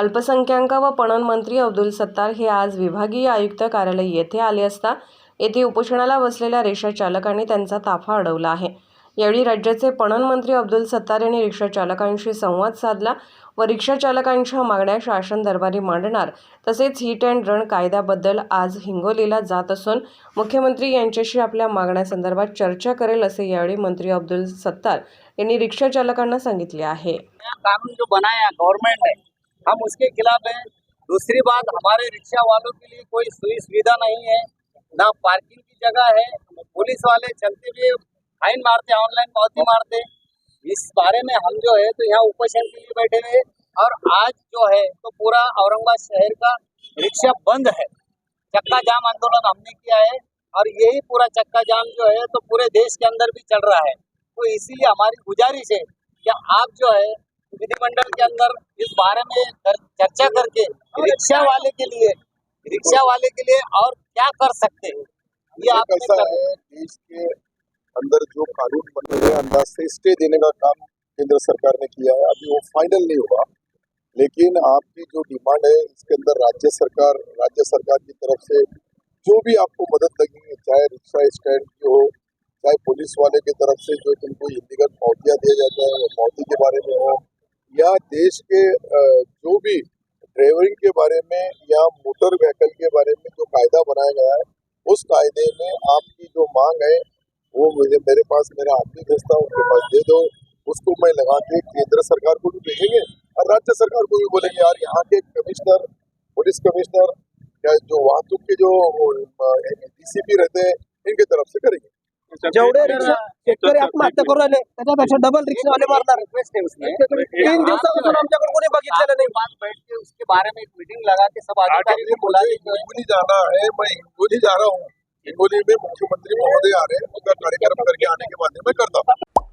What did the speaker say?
अल्पसंख्याक व पणन मंत्री अब्दुल सत्तार हे आज विभागीय आयुक्त कार्यालय येथे आले असता येथे उपोषणाला बसलेल्या रिक्षा चालकांनी त्यांचा ताफा अडवला आहे. यावेळी राज्याचे पणन मंत्री अब्दुल सत्तार यांनी रिक्षा चालकांशी संवाद साधला व रिक्षा चालकांच्या मागण्या शासन दरबारी मांडणार तसेच हिट अँड रन कायद्याबद्दल आज हिंगोलीला जात असून मुख्यमंत्री यांच्याशी आपल्या मागण्यासंदर्भात चर्चा करेल असे यावेळी मंत्री अब्दुल सत्तार यांनी रिक्षा चालकांना सांगितले आहे. कानून जो बनाया गवर्नमेंट ने हम उसके खिलाफ हैं। दूसरी बात, हमारे रिक्शा वालों के लिए कोई सुई सुविधा नहीं है, ना पार्किंग की जगह है। पुलिस वाले चलते हुए फाइन मारते, ऑनलाइन पावती मारते इस बारे में हम जो है तो यहाँ उपोषण के लिए बैठे हुए और आज जो है तो पूरा औरंगाबाद शहर का रिक्शा बंद है। चक्का जाम आंदोलन हमने किया है। और यही पूरा चक्का जाम जो है तो पूरे देश के अंदर भी चल रहा है। तो इसीलिए हमारी गुजारिश है कि आप जो है विधिमंडल के अंदर इस बारे में चर्चा करके रिक्शा वाले के लिए रिक्शा वाले के लिए और क्या कर सकते हैं? ये आप कैसा है देश के अंदर जो कानून बने हुए अंदाज से स्टे देने का काम केंद्र सरकार ने किया है। अभी वो फाइनल नहीं हुआ लेकिन आपकी जो डिमांड है इसके अंदर राज्य सरकार राज्य सरकार की तरफ़ से जो भी आपको मदद लगी चाहे रिक्शा स्टैंड की हो चाहे पुलिस वाले की तरफ़ से जो तुमको इलीगल पावतियाँ दिया जाता है वो पावती के बारे में हो या देश के जो भी ड्राइवरिंग के बारे में या मोटर व्हीकल के बारे में जो कायदा बनाया गया है, उस कायदे में आपकी जो मांग है, वो मुझे, मेरे पास, मेरा आदमी भेजता हूँ, उनके पास दे दो, उसको मैं लगा के केंद्र सरकार को भी भेजेंगे और राज्य सरकार को भी बोलेंगे, यार, यहाँ के कमिश्नर, पुलिस कमिश्नर या जो वाहतूक के जो डीसीपी रहते हैं, इनके तरफ़ से करेंगे। जेवढे रिक्षा शेतकरी आत्महत्या करू राहिले त्याच्यापेक्षा डबल रिक्षावाले मारणार रिक्वेस्ट है उसमें तीन दिवसापासून आमच्याकडे कोणी बघितलेलं नाही. बात बैठ के उसके बारे में एक मीटिंग लगा के सब अधिकारी को बुला हिंगोली जाना है मैं हिंगोली जा रहा हूँ। हिंगोली में मुख्यमंत्री महोदय आ रहे हैं उनका कार्यक्रम करके आने के बाद मैं करता हूँ।